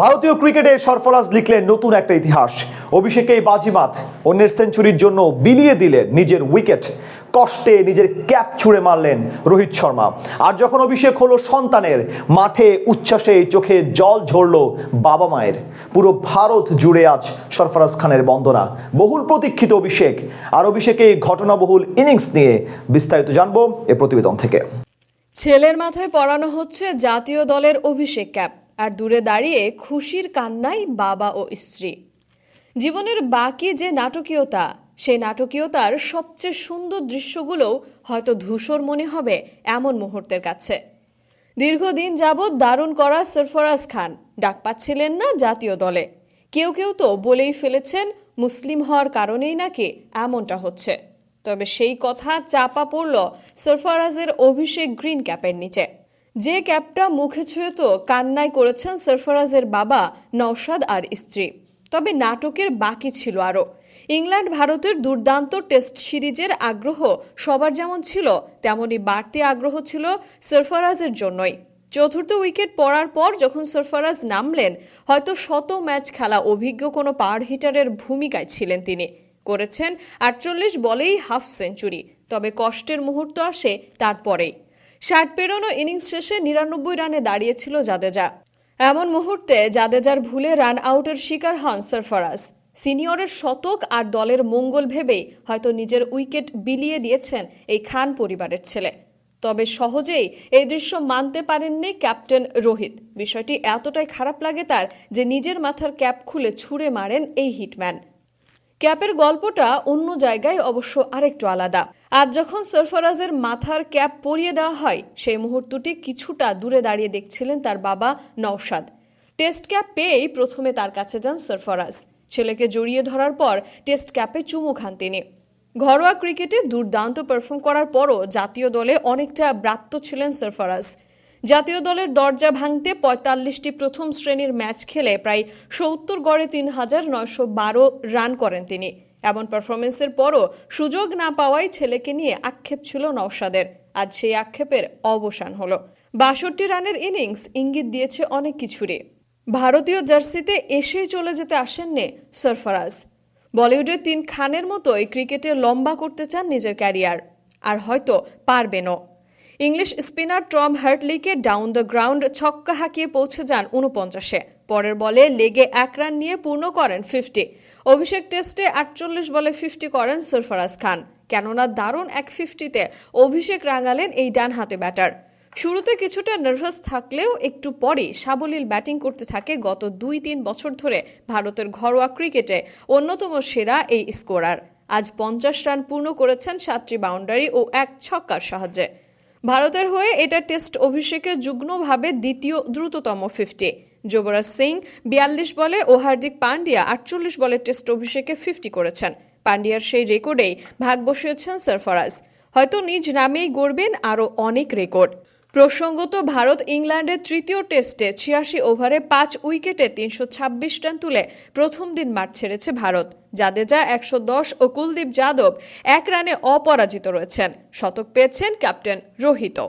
ভারতীয় ক্রিকেটে সরফরাজ লিখলেন নতুন একটা ইতিহাস। অভিষেকেই বাজিমাত অন্যের সেঞ্চুরির জন্য বিলিয়ে দিলেন নিজের উইকেট। কষ্টে নিজের ক্যাপ ছুঁড়ে মারলেন রোহিত শর্মা। আর যখন অভিষেক হলো সন্তানের, মাঠে উচ্ছ্বাসে চোখে জল ঝরল বাবা মায়ের। পুরো ভারত জুড়ে আজ সরফরাজ খানের বন্দনা। বহুল প্রতীক্ষিত অভিষেক। আর অভিষেকে ঘটনাবহুল ইনিংস নিয়ে বিস্তারিত জানব এ প্রতিবেদন থেকে। ছেলের মাথায় পরানো হচ্ছে জাতীয় দলের অভিষেক ক্যাপ। আর দূরে দাঁড়িয়ে খুশির কান্নায় বাবা ও স্ত্রী। জীবনের বাকি যে নাটকীয়তা, সেই নাটকীয়তার সবচেয়ে সুন্দর দৃশ্যগুলোও হয়তো ধূসর মনে হবে এমন মুহূর্তের কাছে। দীর্ঘদিন যাবৎ দারুণ করা সরফরাজ খান, ডাক পাচ্ছিলেন না জাতীয় দলে। কেউ কেউ তো বলেই ফেলেছেন, মুসলিম হওয়ার কারণেই নাকি এমনটা হচ্ছে। তবে সেই কথা চাপা পড়ল সরফরাজের অভিষেক গ্রিন ক্যাপের নিচে। যে ক্যাপটা মুখে ছুঁয়ে তো কান্নায় করেছেন সরফরাজের বাবা নওশাদ আর স্ত্রী। তবে নাটকের বাকি ছিল আরও। ইংল্যান্ড ভারতের দুর্দান্ত টেস্ট সিরিজের আগ্রহ সবার যেমন ছিল তেমনি বাড়তি আগ্রহ ছিল সরফরাজের জন্যই। চতুর্থ উইকেট পড়ার পর যখন সরফরাজ নামলেন, হয়তো শত ম্যাচ খেলা অভিজ্ঞ কোনো পাওয়ার হিটারের ভূমিকায় ছিলেন তিনি। করেছেন আটচল্লিশ বলেই হাফ সেঞ্চুরি, তবে কষ্টের মুহূর্ত আসে তারপরেই। ষাট পেরোনো ইনিংস শেষে নিরানব্বই রানে দাঁড়িয়েছিল জাদেজা। এমন মুহূর্তে জাদেজার ভুলে রান আউটের শিকার হন সরফরাজ। সিনিয়রের শতক আর দলের মঙ্গল ভেবেই হয়তো নিজের উইকেট বিলিয়ে দিয়েছেন এই খান পরিবারের ছেলে। তবে সহজেই এই দৃশ্য মানতে পারেননি ক্যাপ্টেন রোহিত। বিষয়টি এতটাই খারাপ লাগে তার যে নিজের মাথার ক্যাপ খুলে ছুঁড়ে মারেন এই হিটম্যান। ক্যাপের গল্পটা অন্য জায়গায় অবশ্য আরেকটু আলাদা। আজ যখন সরফরাজের মাথার ক্যাপ পরিয়ে দেওয়া হয়, সেই মুহূর্তটি কিছুটা দূরে দাঁড়িয়ে দেখছিলেন তার বাবা নওশাদ। টেস্ট ক্যাপ পেয়েই প্রথমে তার কাছে যান সরফরাজ। ছেলেকে জড়িয়ে ধরার পর টেস্ট ক্যাপে চুমু খান তিনি। ঘরোয়া ক্রিকেটে দুর্দান্ত পারফর্ম করার পরও জাতীয় দলে অনেকটা ব্রাত্য ছিলেন সরফরাজ। জাতীয় দলের দরজা ভাঙতে পঁয়তাল্লিশটি প্রথম শ্রেণির ম্যাচ খেলে প্রায় সত্তর গড়ে তিন হাজার নয়শো বারো রান করেন তিনি। এমন পারফরমেন্সের পরও সুযোগ না পাওয়ায় ছেলেকে নিয়ে আক্ষেপ ছিল নওশাদের। আজ সেই আক্ষেপের অবসান হলো। বাষট্টি রানের ইনিংস ইঙ্গিত দিয়েছে অনেক কিছুরই। ভারতীয় জার্সিতে এসেই চলে যেতে আসেননি সরফরাজ। বলিউডের তিন খানের মতোই ক্রিকেটে লম্বা করতে চান নিজের ক্যারিয়ার, আর হয়তো পারবেনও। ইংলিশ স্পিনার টম হার্টলিকে ডাউন দ্য গ্রাউন্ড ছক্কা হাঁকিয়ে পৌঁছে যান উনপঞ্চাশে পরের বলে লেগে এক রান নিয়ে পূর্ণ করেন ফিফটি অভিষেক টেস্টে আটচল্লিশ বলে ফিফটি করেন সরফরাজ খান। কেননা দারুণ এক ফিফটিতে অভিষেক রাঙালেন এই ডান হাতে ব্যাটার শুরুতে কিছুটা নার্ভাস থাকলেও একটু পরে সাবলীল ব্যাটিং করতে থাকে গত দুই তিন বছর ধরে ভারতের ঘরোয়া ক্রিকেটে অন্যতম সেরা এই স্কোরার আজ পঞ্চাশ রান পূর্ণ করেছেন সাতটি বাউন্ডারি ও এক ছক্কার সাহায্যে। ভারতের হয়ে এটা টেস্ট অভিষেকে যুগ্মভাবে দ্বিতীয় দ্রুততম ফিফটি যুবরাজ সিং বিয়াল্লিশ বলে ও হার্দিক পান্ডিয়া আটচল্লিশ বলে টেস্ট অভিষেকে ফিফটি করেছেন। পান্ডিয়ার সেই রেকর্ডেই ভাগ বসিয়েছেন সরফরাজ। হয়তো নিজ নামেই গড়বেন আরও অনেক রেকর্ড। প্রসঙ্গত ভারত ইংল্যান্ডের তৃতীয় টেস্টে ছিয়াশি ওভারে পাঁচ উইকেটে তিনশো ছাব্বিশ রান তুলে প্রথম দিন মাঠ ছেড়েছে ভারত। জাদেজা একশো দশ ও কুলদীপ যাদব এক রানে অপরাজিত রয়েছেন। শতক পেয়েছেন ক্যাপ্টেন রোহিত